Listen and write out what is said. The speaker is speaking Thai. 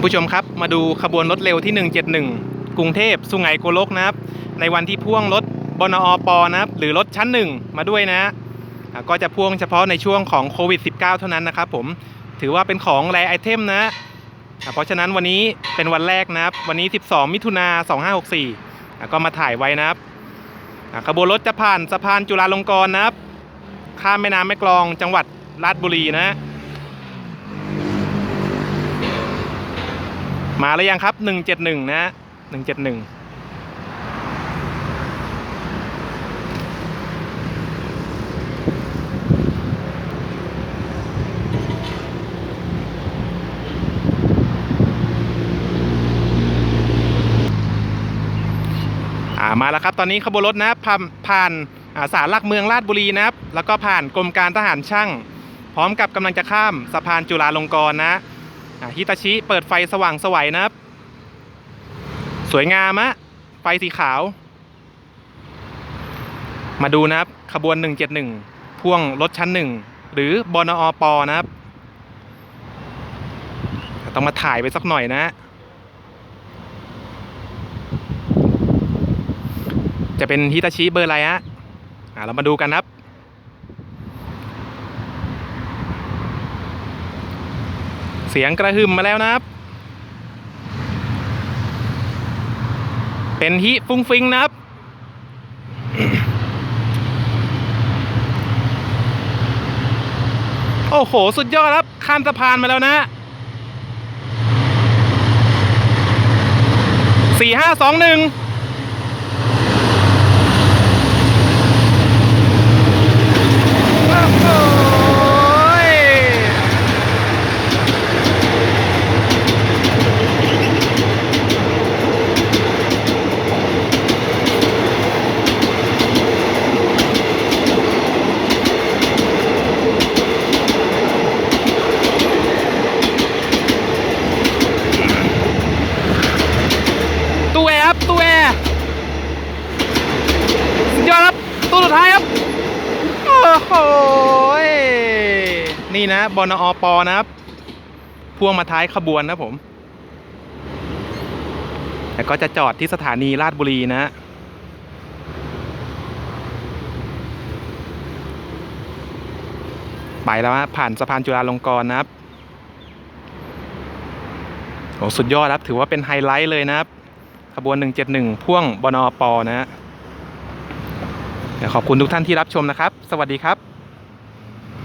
านผู้ชมครับมาดูขบวนรถเร็วที่ 171 กรุงเทพสุไหงโกลกนะครับ ในวันที่พ่วงรถบนอปนะครับ หรือรถชั้นหนึ่งมาด้วยนะก็จะพ่วงเฉพาะในช่วงของโควิด -19 เท่านั้นนะครับผมถือว่าเป็นของแรไอเทมนะ เพราะฉะนั้นวันนี้เป็นวันแรกนะครับ วันนี้ 12 มิถุนา2564 ก็มาถ่ายไว้นะครับขบวนรถจะผ่านสะพานจุฬาลงกรณ์นะครับ ข้ามแม่น้ำแม่กลองจังหวัดราชบุรีนะ มาแล้วยังครับ 171 นะ171อ่ามาแล้วครับ ตอนนี้ขบวนรถนะครับผ่านผ่านอ่าศาลหลักเมืองราชบุรีนะครับ แล้วก็ผ่านกรมการทหารช่าง พร้อมกับกำลังจะข้ามสะพานจุฬาลงกรณ์นะ ฮิตาชิเปิดไฟสว่างสวัยนะครับ สวยงามอะไฟสีขาว มาดูนะครับ ขบวน 171 พ่วงรถชั้นหนึ่งหรือบนอปอนะครับ ต้องมาถ่ายไปสักหน่อยนะ จะเป็นฮิตาชิเบอร์อะไรฮะอ่าเรามาดูกันครับ เสียงกระหึ่มมาแล้วนะครับ เป็นฮิฟุ้งฟิงนะครับโอ้โห สุดยอดครับ ข้ามสะพานมาแล้วนะสี่ห้าสองหนึ่ง โอ้โหยตู้แอร์ครับตู้แอร์สุดยอดครับ ตู้สุดท้ายครับ โอ้โหย นี่นะบนอปอนะครับ พ่วงมาท้ายขบวนนะผมแล้วก็จะจอดที่สถานีราชบุรีนะไปแล้วฮะผ่านสะพานจุฬาลงกรณ์นะครับโอ้สุดยอดครับ ถือว่าเป็นไฮไลท์เลยนะครับ ขบวน 171 พ่วงบนอปอนะฮะขอบคุณทุกท่านที่รับชมนะครับ สวัสดีครับ